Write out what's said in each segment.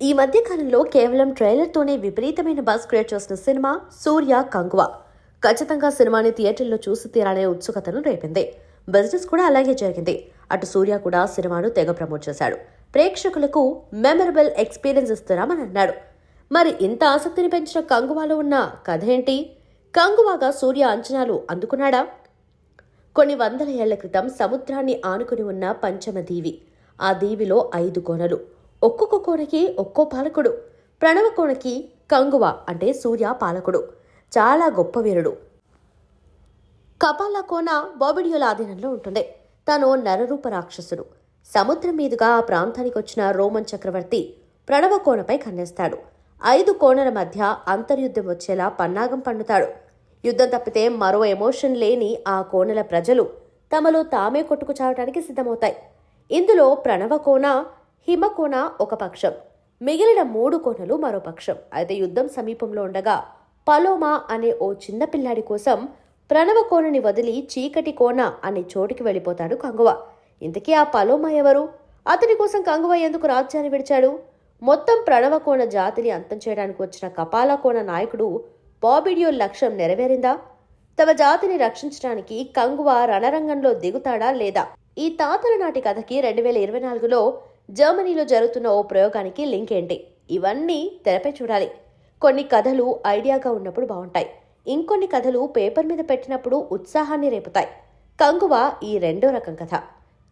ఈ మధ్య కాలంలో కేవలం ట్రైలర్తోనే విపరీతమైన బస్ క్రియేట్ చేసిన సినిమా సూర్య కంగువ. ఖచ్చితంగా సినిమాని థియేటర్లో చూసి తీరాలనే ఉత్సుకతను రేపింది. బిజినెస్ కూడా అలాగే జరిగింది. అటు సూర్య కూడా సినిమాను తెగ ప్రమోట్ చేశాడు. ప్రేక్షకులకు మెమరబుల్ ఎక్స్పీరియన్స్ ఇస్తున్నామని అన్నాడు. మరి ఇంత ఆసక్తిని పెంచిన కంగువాలో ఉన్న కథ ఏంటి? కంగువాగా సూర్య అంచనాలు అందుకున్నాడా? కొన్ని వందల ఏళ్ళ క్రితం సముద్రాన్ని ఆనుకుని ఉన్న పంచమ దీవి. ఆ దీవిలో ఐదు కోనలు. ఒక్కొక్క కోణకి ఒక్కో పాలకుడు. ప్రణవ కోణకి కంగువ అంటే సూర్య పాలకుడు. చాలా గొప్ప వీరుడు. కపాల కోన బాబిడియోల ఆధీనంలో ఉంటుంది. తను నరరూప రాక్షసుడు. సముద్రం మీదుగా ఆ ప్రాంతానికి వచ్చిన రోమన్ చక్రవర్తి ప్రణవ కోణపై కన్నేస్తాడు ఐదు కోణల మధ్య అంతర్యుద్ధం వచ్చేలా పన్నాగం పండుతాడు. యుద్ధం తప్పితే మరో ఎమోషన్ లేని ఆ కోణల ప్రజలు తమలో తామే కొట్టుకు చావటానికి సిద్ధమవుతాయి. ఇందులో ప్రణవ కోణ హిమకోణ ఒక పక్షం. మిగిలిన మూడు కోనలు మరో పక్షం. అయితే యుద్ధం సమీపంలో ఉండగా పలోమా అనే ఓ చిన్న పిల్లాడి కోసం ప్రణవ కోణని వదిలి చీకటి కోణ అనే చోటికి వెళ్ళిపోతాడు కంగువ. ఇంతకీ ఆ పలోమా ఎవరు? అతని కోసం కంగువ ఎందుకు రాజ్యాన్ని విడిచాడు? మొత్తం ప్రణవ కోణ జాతిని అంతం చేయడానికి వచ్చిన కపాల కోణ నాయకుడు బాబిడియో లక్ష్యం నెరవేరిందా? తమ జాతిని రక్షించడానికి కంగువ రణరంగంలో దిగుతాడా లేదా? ఈ తాతల నాటి కథకి రెండు వేల ఇరవై నాలుగులో జర్మనీలో జరుగుతున్న ఓ ప్రయోగానికి లింక్ ఏంటి? ఇవన్నీ తెరపై చూడాలి. కొన్ని కథలు ఐడియాగా ఉన్నప్పుడు బాగుంటాయి. ఇంకొన్ని కథలు పేపర్ మీద పెట్టినప్పుడు ఉత్సాహాన్ని రేపుతాయి. కంగువ ఈ రెండో రకం కథ.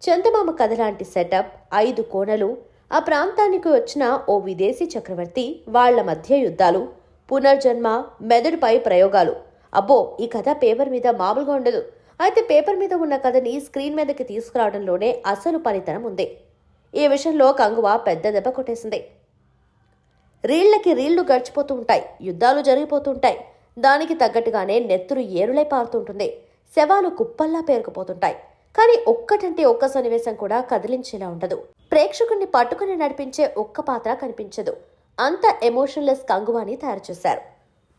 చందమామ కథ లాంటి సెటప్ ఐదు కోణలు ఆ ప్రాంతానికి వచ్చిన ఓ విదేశీ చక్రవర్తి వాళ్ళ మధ్య యుద్ధాలు పునర్జన్మ మెదడుపై ప్రయోగాలు. అబ్బో ఈ కథ పేపర్ మీద మామూలుగా ఉండదు. అయితే పేపర్ మీద ఉన్న కథని స్క్రీన్ మీదకి తీసుకురావడంలోనే అసలు పనితనం ఉంది. ఈ విషయంలో కంగువ పెద్ద దెబ్బ కొట్టేసింది. రీళ్ళకి రీళ్ళు గడిచిపోతూ ఉంటాయి యుద్ధాలు జరిగిపోతుంటాయి. దానికి తగ్గట్టుగానే నెత్తురు ఏరులై పారుతుంటుంది. శవాలు కుప్పల్లా పేరుకుపోతుంటాయి. కానీ ఒక్కటంటే ఒక్క సన్నివేశం కూడా కదిలించేలా ఉండదు. ప్రేక్షకుణ్ణి పట్టుకుని నడిపించే ఒక్క పాత్ర కనిపించదు. అంత ఎమోషన్లెస్ కంగువాని తయారు చేశారు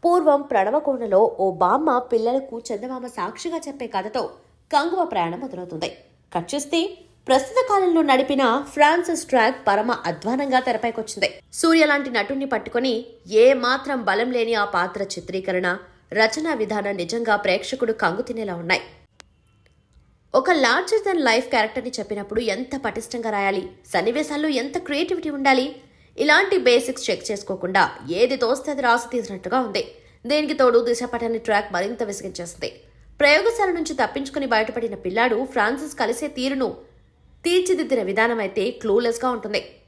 పూర్వం ప్రణవకోణలో ఓ బామ్మ పిల్లలకు చందమామ సాక్షిగా చెప్పే కథతో కంగువ ప్రయాణం మొదలవుతుంది. కట్ చేస్తే ప్రస్తుత కాలంలో నడిపిన ఫ్రాన్సిస్ ట్రాక్ పరమ అధ్వానంగా తెరపైకొచ్చింది. సూర్య లాంటి నటుణ్ణి పట్టుకుని ఏ మాత్రం బలం లేని ఆ పాత్ర చిత్రీకరణ రచనా విధానం నిజంగా ప్రేక్షకుడు కంగు తినేలా ఉన్నాయి. ఒక లార్జర్ దెన్ లైఫ్ క్యారెక్టర్ని చెప్పినప్పుడు ఎంత పటిష్టంగా రాయాలి? సన్నివేశాల్లో ఎంత క్రియేటివిటీ ఉండాలి? ఇలాంటి బేసిక్స్ చెక్ చేసుకోకుండా ఏది తోస్తే అది రాసి తీసినట్టుగా ఉంది. దీనికి తోడు దిశపటని ట్రాక్ మరింత విసిగించేస్తుంది ప్రయోగశాల నుంచి తప్పించుకుని బయటపడిన పిల్లాడు ఫ్రాన్సిస్ కలిసే తీరును తీర్చిదిద్దిన విధానం అయితే క్లూలెస్గా ఉంటుంది.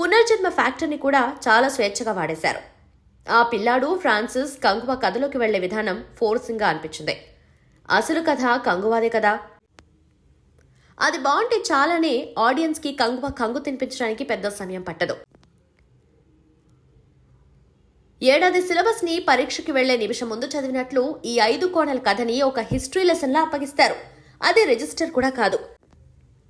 పునర్జన్మ ఫ్యాక్టర్ని కూడా చాలా స్వేచ్ఛగా వాడేశారు. ఆ పిల్లాడు ఫ్రాన్సిస్ కంగువ కథలోకి వెళ్ళే విధానం ఫోర్సింగ్గా అనిపించింది. అసలు కథ కంగువాదే కదా? అది బాగుంటే చాలనే ఆడియన్స్కి కంగువ కంగు తినిపించడానికి పెద్ద సమయం పట్టదు. ఏడాది సిలబస్ని పరీక్షకి వెళ్ళే నిమిషం ముందు చదివినట్లు ఈ ఐదు కోణల కథని ఒక హిస్టరీ లెసన్లా అప్పగిస్తారు. అది రిజిస్టర్ కూడా కాదు.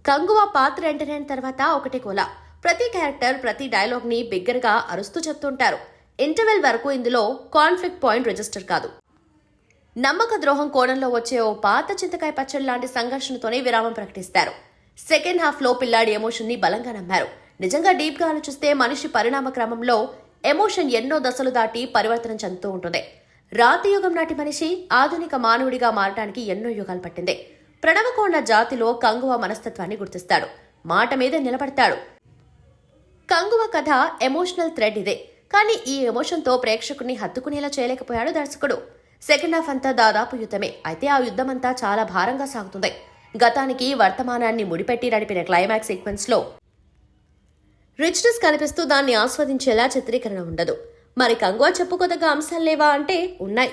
కంగువ పాత్ర ఎంటర్ తర్వాత ఒకటే కోల ప్రతి క్యారెక్టర్ ప్రతి డైలాగ్ని బిగ్గరగా అరుస్తూ చెప్తుంటారు. ఇంటర్వెల్ వరకు ఇందులో కాన్ఫ్లిక్ట్ పాయింట్ రిజిస్టర్ కాదు. నమ్మక ద్రోహం కోణంలో వచ్చే ఓ పాత చింతకాయ పచ్చడి లాంటి సంఘర్షణతోనే విరామం ప్రకటిస్తారు. సెకండ్ హాఫ్లో పిల్లాడి ఎమోషన్ని బలంగా నమ్మారు. నిజంగా డీప్గా ఆలోచిస్తే మనిషి పరిణామ క్రమంలో ఎమోషన్ ఎన్నో దశలు దాటి పరివర్తనం చెందుతూ ఉంటుంది. రాతి యుగం నాటి మనిషి ఆధునిక మానవుడిగా మారటానికి ఎన్నో యుగాలు పట్టింది. ప్రణవకోండ జాతిలో కంగువ మనస్తత్వాన్ని గుర్తిస్తాడు. మాట మీద నిలబడతాడు. కంగువ కథ ఎమోషనల్ థ్రెడ్ ఇదే. కానీ ఈ ఎమోషన్తో ప్రేక్షకుని హత్తుకునేలా చేయలేకపోయాడు దర్శకుడు. సెకండ్ హాఫ్ అంతా దాదాపు యుద్ధమే. అయితే ఆ యుద్ధం అంతా చాలా భారంగా సాగుతుంది. గతానికి వర్తమానాన్ని ముడిపెట్టి నడిపిన క్లైమాక్స్ సీక్వెన్స్లో రిచ్నెస్ కనిపిస్తూ దాన్ని ఆస్వాదించేలా చిత్రీకరణ ఉండదు. మరి కంగువ చెప్పుకోదగ్గ అంశాలు లేవా అంటే ఉన్నాయి.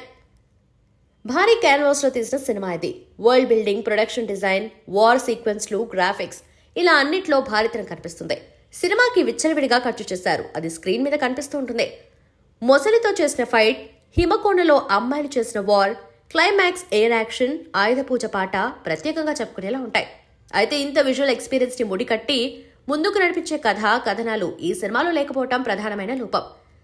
భారీ క్యాన్వాస్లో తీసిన సినిమా ఇది. World building production design war సీక్వెన్స్లు graphics ఇలా అన్నిట్లో భారీతనం కనిపిస్తుంది. సినిమాకి విచ్చలవిడిగా ఖర్చు చేశారు. అది స్క్రీన్ మీద కనిపిస్తూ ఉంటుంది. మొసలితో చేసిన ఫైట్ హిమకోణలో అమ్మాయిలు చేసిన war climax air action Ayudha Puja పాట ప్రత్యేకంగా చెప్పుకునేలా ఉంటాయి. అయితే ఇంత విజువల్ ఎక్స్పీరియన్స్ని ముడికట్టి ముందుకు నడిపించే కథ కథనాలు ఈ సినిమాలో లేకపోవటం ప్రధానమైన లోపం.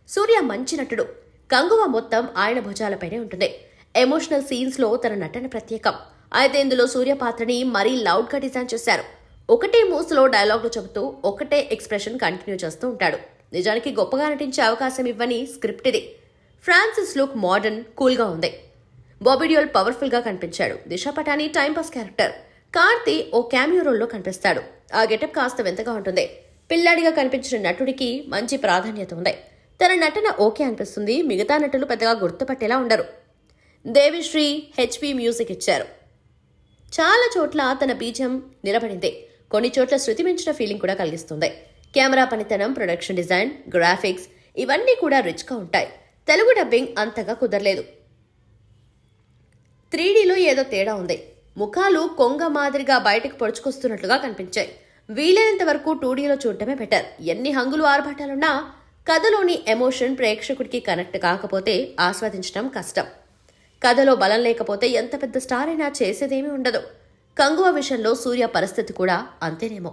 సూర్య మంచి నటుడు. కంగువ మొత్తం ఆయన భుజాలపైనే ఉంటుంది. ఎమోషనల్ సీన్స్లో తన నటన ప్రత్యేకం. అయితే ఇందులో సూర్య పాత్రని మరీ లౌడ్గా డిజైన్ చేశారు. ఒకటే మూసులో డైలాగులు చెబుతూ ఒకటే ఎక్స్ప్రెషన్ కంటిన్యూ చేస్తూ ఉంటాడు. నిజానికి గొప్పగా నటించే అవకాశం ఇవ్వని స్క్రిప్ట్ ఇది. ఫ్రాన్సిస్ లుక్ మోడర్న్ కూల్గా ఉంది. బాబిడియోల్ పవర్ఫుల్గా కనిపించాడు. Disha Patani time pass character Karthi ఓ క్యామియో రోల్లో కనిపిస్తాడు. ఆ గెటప్ కాస్త వింతగా ఉంటుంది. పిల్లాడిగా కనిపించిన నటుడికి మంచి ప్రాధాన్యత ఉంది. తన నటన ఓకే అనిపిస్తుంది. మిగతా నటులు పెద్దగా గుర్తుపట్టేలా ఉండరు. దేవిశ్రీ హెచ్పి మ్యూజిక్ ఇచ్చారు. చాలా చోట్ల తన బీజం నిలబడింది. కొన్ని చోట్ల శృతి మించిన ఫీలింగ్ కూడా కలిగిస్తుంది. కెమెరా పనితనం ప్రొడక్షన్ డిజైన్ గ్రాఫిక్స్ ఇవన్నీ కూడా రిచ్గా ఉంటాయి. తెలుగు డబ్బింగ్ అంతగా కుదరలేదు. త్రీడీలో ఏదో తేడా ఉంది. ముఖాలు కొంగ మాదిరిగా బయటకు పొడుచుకొస్తున్నట్లుగా కనిపించాయి. వీలైనంత వరకు టూడీలో చూడటమే బెటర్. ఎన్ని హంగులు ఆర్భాటాలున్నా కథలోని ఎమోషన్ ప్రేక్షకుడికి కనెక్ట్ కాకపోతే ఆస్వాదించడం కష్టం. కథలో బలం లేకపోతే ఎంత పెద్ద స్టార్ అయినా చేసేదేమీ ఉండదు. కంగువ విషయంలో సూర్య పరిస్థితి కూడా అంతేనేమో.